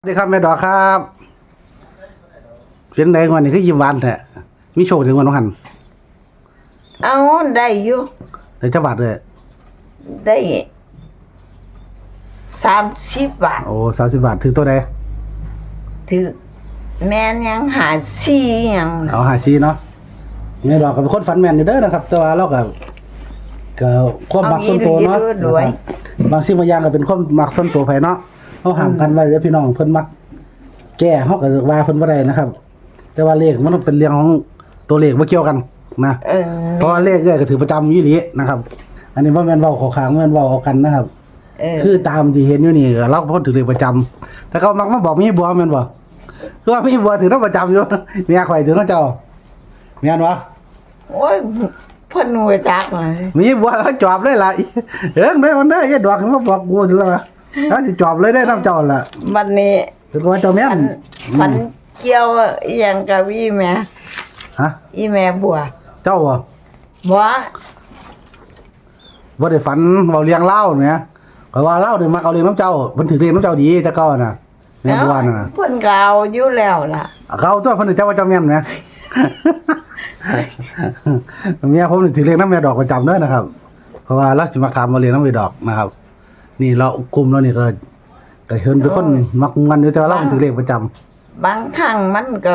สวัสดีครับแม่ดอกครับเสียงใดวันนี้คือยิ้มหวานแท้มีโชคถึงวันน้องหันเอาได้อยู่ในจังหวัดเลยได้สามสิบบาทโอ้สามสิบบาทถือตัวใดถือแม่นยังหาซี่ยังเอาหาซีเนาะแม่ดอกก็เป็นคนฝันแม่นอยู่เด้อนะครับ แต่ว่าเราก็ก็ความมักส่วนตัวเนาะนะครับบางสิ่งบางอย่างก็เป็นความมักส่วนตัวไผเนาะ เขาห้ามกันไว้เด้อพี่น้องเพิ่นมัก แก้เฮาก็ว่าเพิ่นบ่ได้นะครับ แต่ว่าเลขมันเป็นเรื่องของตัวเลขบ่เกี่ยวกันนะเออเพราะว่าเลขเอ้ยก็ถือประจำอยู่นี่นะครับ อันนี้ว่าแม่นเว้าเขอขางแม่นเว้าเอากันนะครับ เออคือตามที่เห็นอยู่นี่ก็เราก็พ้นถือเลขประจำแต่เขามักมาบอกมีบัวแม่นบ่คือว่ามีบัวถือน้ำประจำอยู่เมียข่อยถือน้ำเจ้าเมียนวะโอ้ยเพ่นหัวจักเลย มีบัวแล้วจอบเลยล่ะเอิ้งได้มันได้อยัดอกมาบอกกูถือแล้ว แล้วสิจอบเลยได้น้ำเจ้าล่ะวันนี้ถือว่าเจ้าแม่พันนพันเกี่ยวอหยังกับอีแม่ฮะ อีแม่บัวเจ้าบ่บ่บ่ได้ฝันเว้าเลี้ยงเล่าเนี่ยก็ว่าเล่าเนี่ยมักเอาเลี้ยงน้ำเจ้าเพิ่นถือเลี้ยงน้ำเจ้าดีแต่เก่าน่ะแม่บัวน่ะเพิ่นก็เอาอยู่แล้วล่ะเขาตัวเพิ่นเจ้าว่าเจ้าแม่นไหมเมียผมนี่ถือเลี้ยงน้ำแม่ดอกประจำเด้อนะครับ เพราะว่ารักสิมักถามมาเลี้ยงน้ำแม่ดอกนะครับ นี่เรากลุ่มเรานี่ก็ก็เห็นเป็นคนมักมันอยู่แต่ว่าเราถือเลขประจำบางครั้งมันก็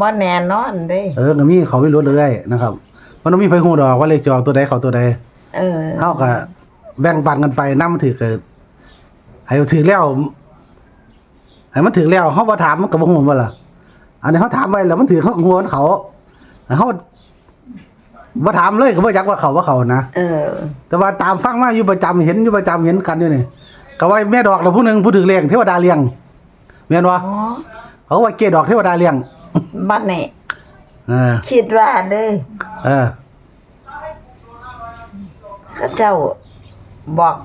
บ่แน่นอนเด้ เออก็มีเขาไม่รู้เลยนะครับ มันต้องมีไฟหูดอกว่าเลขจะออกตัวใดเขาตัวใดเออเท่ากับแบ่งปันกันไปน้ำมันถือเกิดให้ถือแล้วให้มันถือแล้วเขาบ่ถามมันก็บ่ฮู้ว่าล่ะอันนี้เขาถามไว้แล้วมันถือเขาหัวเขาเขา บ่ถามเลยก็บ่อยากว่าเขาว่าเขานะเออ แต่ว่าตามฟังมาอยู่ประจำเห็นอยู่ประจำเห็นกันอยู่นี่ก็ว่าแม่ดอกเราผู้หนึ่งผู้ถือเลี้ยงเทวดาเลี้ยงแม่นวะอ๋อเขาว่าเกดอกเทวดาเลี้ยงบัดนี้เออคิดว่าเด้เออ เขาเจ้าบอก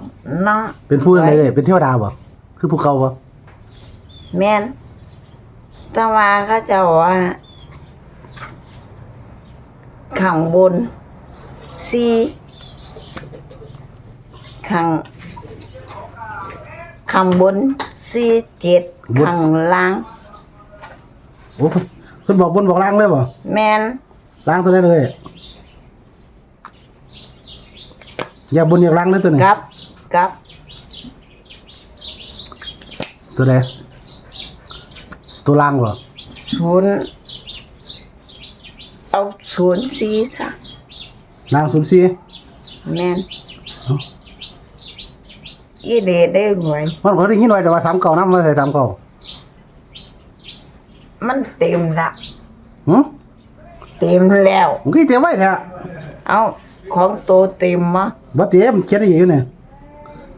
น้องเป็นผู้อะไรเลยเป็นเทวดาบ่คือผู้เขาบ่แม่นแต่ว่าเขาเจ้าว่า ข้างบนสี่ข้างข้างบนสี่เจ็ดข้างล่างโอ้เพิ่นเพิ่นบอกบนบอกล่างเลยบ่แม่นล่างตัวได้เลยอย่าบนอย่าล่างเลยตัวนี้กับกับตัวใดตัวล่างบ่ศูนย์เอา ศูนย์สี่ซะล่างศูนย์สี่แม่นอีเดได้รวย มันก็ได้ยินไว้แต่ว่าสามเก่านํมาใส่สามเก่ามันเต็มละหึเต็มแล้ว มันก็เตรียมไว้แท้เอาของโตเต็มมะบ่เตรียมเขียนได้อยู่นี่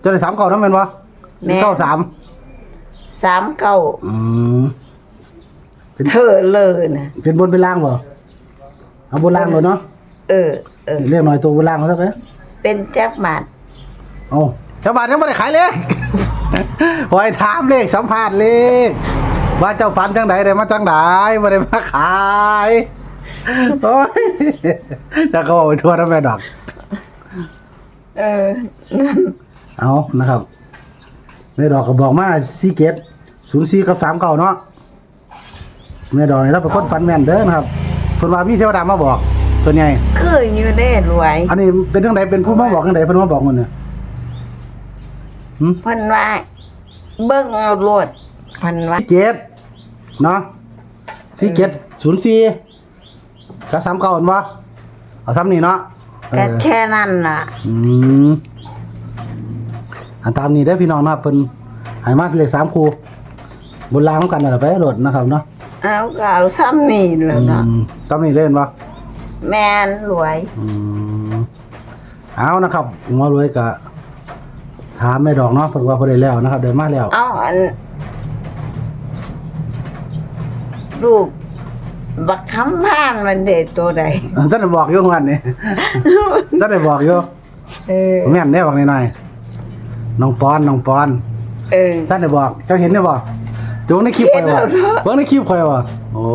จะได้สามเก่านํแม่นบ่แม่นเก้าสามสามเก้าอืมเธอเลยนะเป็นบนเป็นล่างบ่ เอาบนล่างเลยเนาะเออ เออ เรียกหน่อยตัวบนล่างเขาซะไปเป็นแจ็คบาทเอาชาวบ้านยังไม่ได้ขายเลข หอยถามเลขสัมภาษณ์เลขว่าเจ้าฟันจังใดได้มาจังใดไม่ได้มาขายโอ้ยแต่ก็บอกไปทั่วนะแม่ดอก เออ เอานะครับแม่ดอกก็บอกมาซีเกตศูนย์สี่กับสามเก่าเนาะแม่ดอกนี่เราเป็นคนฟันแม่นเด้อนะครับ เพิ่นว่ามีเทวดามาบอกตัวใหญ่คืออยู่ได้รวยอันนี้เป็นจังใดเป็นผู้มาบอกจังใดเพิ่นมาบอกมันเนี่ยหืมเพันว่า เบิ่งเอาโลดเพันว่าเจ็ดเนาะสี่เจ็ดศูนย์สี่กับสามเก้าอันวะเอาซ้ำนี่เนาะเอแค่อแค่นั้นล่ะ อืมอันตามนี้ได้อพี่น้องนะครับเป็นใหายมาเลขสามคูบนรางน้ำกันอะไรไปโหลดนะครับเนาะ เอาก็เอาซ้ำนี่แหล้วเนาะอืมตามนี้เล่นปะแม่นรวยอืมเอานะครับหมารวยกะถามไม่ดอกเนาะเพิ่นว่าพอได้แล้วนะครับเดินมาแล้วเอาอัน ลูก บักคำพานมันเด็ดตัวใดท่านได้บอกอยู่วันนี้ท่านได้บอกอยู่เออแม่นได้บอกหน่อยๆน้องปอนน้องปอนเออท่านได้บอกเจ้าเห็นได้บ่ จงในคลิปไปเห็นแล้บ่วเนอะเบิ่งในคลิปไปบ่โอ้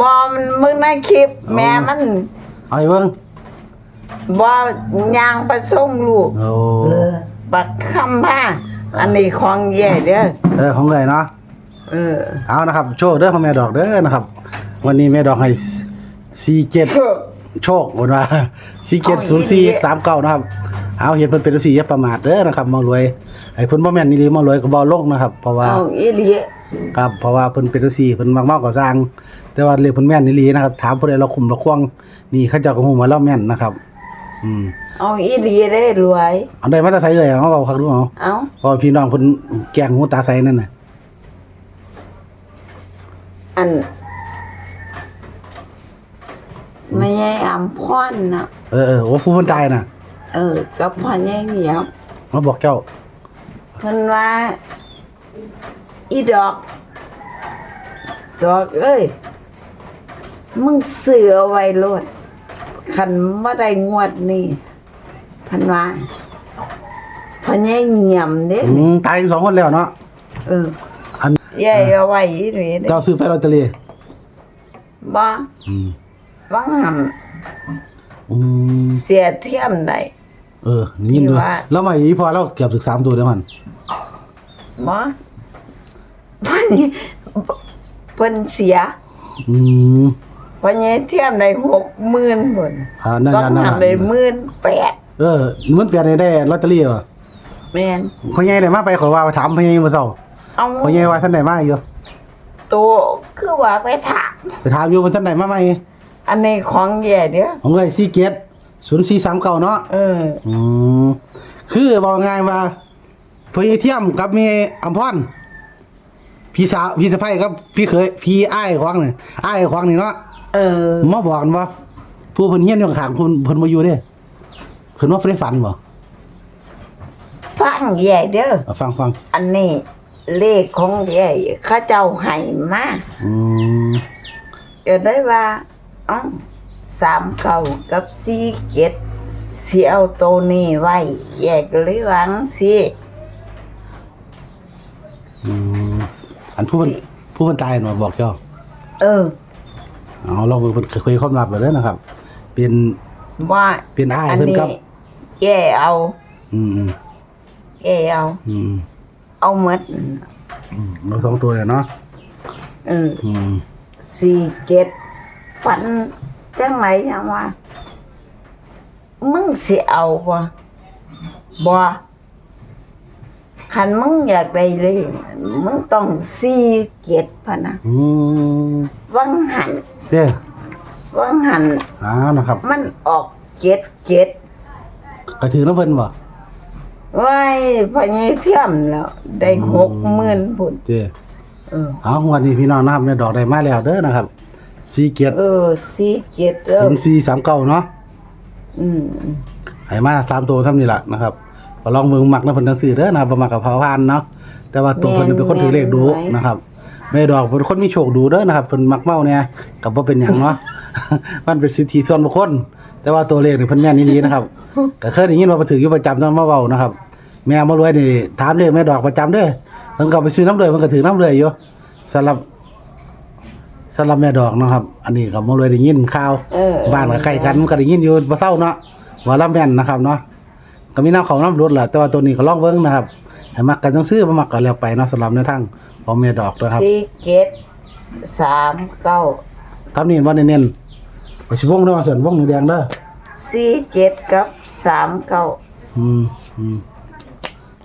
บอมันมึงในคลิป แม่มันเอาให้เบิ่งบอยางไปส่งลูกโอ้บักคำผ้าอันนี้ของแย่เด้อเออของเลยเนาะเออเอานะครับ โชคเด้อของแม่ดอกเด้อนะครับ วันนี้แม่ดอกให้สี่เจ็ดโชคโชควันว่าสี่เจ็ดเอาศูนย์อีสี่หลีสามเก้านะครับเอาเห็นเพิ่นเป็นฤาษีอย่าประมาทเด้อนะครับมารวยไอ้เพิ่นบ่แม่นนี่ลีมารวยก็บ่ลงนะครับ เพราะว่าเอาอีหลี ครับเพราะว่าเพิ่นเป็นฤาษีเพิ่นมักเมาก่อสร้าง แต่ว่าเรียกเพิ่นแม่นนี่ลีนะครับ ถามผู้ใดเราคุมเราควงนี่เขาเจ้าก็ฮู้ว่าเราแม่นนะครับ อืมเอาอีหลีได้รวย เอาได้มาแต่ไสเลยเอาเว้าคักดูเอาเอาเพราะว่าพี่น้องเพิ่นแกล้งหูตาใสนั่นน่ะอันไม่ใช่อำพรน่ะเออเออโอ้ผู้เพิ่นตายน่ะเออกับพ่อใหญ่เหนียวมาบอกเจ้าเพิ่นว่า อีดอก ดอกเอ้ย มึงเสือเอาไว้โลดคันบ่ได้งวดนี่เพันว่าพ่อใหญ่เหนียมเด้อืมตายสองคนแล้วเนาะเอออันใหญ่เอาไว้อีหลีเด้เจ้าซื้อไปลอตเตอรี่บ่อืมว่างหันอืมเสียเทียมได้ เออยินดูที่ว่า แล้วมาอีพอเราเกือบถึงสามตัวเด้อมันบ่ พ่อใหญ่เพิ่นเสียอืมพ่อใหญ่เทียมได้60,000พุ่นอ่านั่นว่างนั่นหันนั่นได้18,000เออเหมือนเปลี่ยนได้ได้ลอตเตอรี่ว่ะแม่นพ่อใหญ่ได้มาไปขอว่าไปถามพ่อใหญ่มื้อเช้าเอาพ่อใหญ่ว่าท่านได้มาอยู่ตัวคือว่าไปถามไปถามอยู่ว่าท่านได้มาไหมอันนี้ของแย่เด้อของเอ้ย47 0439เนาะ เออ อืมคือบอกง่ายว่าพ่อใหญ่เทียมกับแม่อำพร พี่สาวพี่สะใภ้กับพี่เขยพี่อ้ายของนี่อ้ายของนี่เนาะเออมาบอกกันว่าผู้เพิ่นเฮียนอยู่ข้างๆเพิ่นเพิ่นบ่อยู่เด้เพิ่นว่าได้ฝันบ่ฟังแย่เด้อเอาฟังฟังอันนี้ เลขของแย่เข้าเจ้าให้มาอืมเกิดได้ว่าเอ้าสามเก่ากับสี่เจ็ดสิเอาตัวนี้ไว้แยกเลยหวังสิ อืมอัน ผู้เพิ่นผู้เพิ่นตายน่ะบอกเจ้าเออเอาลองเพิ่นเคยความลับไปเด้อนะครับ เป็นว่าเป็นอ้ายอันเพิ่นนี้กับ แย่เอาอืมอืมแย่เอา อืมเอาหมดอืมเราสองตัวเนี่ยเนาะเอออืมสี่เจ็ดฝันจังไหนยังว่า มึงสิเอาบ่บ่ คันมึงอยากได้เลย มึงต้องสี่เจ็ดพะนะอืมวังหันเด้อวังหันอ้าวนะครับมันออกเจ็ดเจ็ดก็ถือน้ำเพิ่นบ่ไว้พอยี่เทียมแล้วได้หกหมื่นพุ่นเด้อเออเอาวันนี้พี่น้องนะครับแม่ดอกได้มาแล้วเด้อนะครับ4เกียรติเออสี่เจ็ดเออ0439เนาะอืมให้มาสามตัวเท่านี้ล่ะนะครับ ก็ลองมือมักนะเพิ่นจังซี่เด้อนะครับบ่มักกับเผาพานเนาะแต่ว่าตัวเพิ่นเป็นคนถือเลขดูนะครับแม่ดอกเป็นคนมีโชคดูเด้อนะครับเพิ่นมักเมาเนี่ยก็บ่เป็นหยังเนาะ มันเป็นสิทธิส่วนบุคคล แต่ว่าตัวเลขนี่เพิ่นแม่นอีหลีนะครับก็เคยได้ยินว่าเพิ่นถืออยู่ประจำตอนมาเว้านะครับ แม่มารวยนี่ถามเลขแม่ดอกประจำเด้อเพิ่นก็ไปซื้อน้ำเลยเพิ่นก็ถือน้ำเลยอยู่สำหรับสำหรับแม่ดอกเนาะครับ อันนี้ก็มารวยได้ยินข่าว เออ บ้านก็ใกล้กันมันก็ได้ยินอยู่บ่เศร้าเนาะว่าลำแม่นนะครับเนาะ ก็มีน้ำของน้ำรถแหละแต่ว่าตัวนี้ก็ลองเบิ่งนะครับให้มักกันจังซื้อบ่มักก็แล้วไปเนาะสำหรับในทางของแม่ดอกนะครับสี่เจ็ดสามเก้าทำนี่ว่าเน้นๆไปสิวงเด้อส่วนวงแดงเด้อสี่เจ็ดกับสามเก้าอืมอืม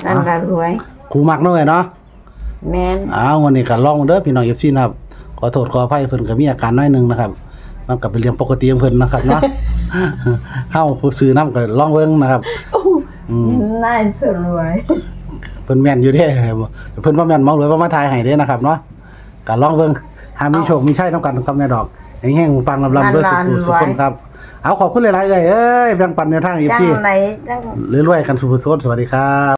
นั่นละรวยครูมักเนาะเว้ยเนาะแมนอ้าววันนี้ก็ลองเด้อพี่น้อง FC นะครับขอโทษขออภัยเพิ่นก็มีอาการน้อยหนึงนะครับมันก็เป็นเรื่องปกติของเพิ่นนะครับเนาะเฮาผู้ซื้อน้ำก็ลองเบิ่งนะครับโอ้อืม น่าสรวยเพิ่นแม่นอยู่เด้เพิ่นบ่แม่นเมองเลยว่ามาทายให้เด้นะครับเนาะก็ลองเบิ่งหามีโชคมีชัยนํกันกับแม่ดอกแห่งๆปังลำๆเด้อสุขุสุขคนครับ เอาขอบคุณหลายๆเอ้ยเอ้ยแบ่งปันแนวทางอีกจังทีไหนจัง เรื่อยๆกันสุขสุขสวัสดีครับ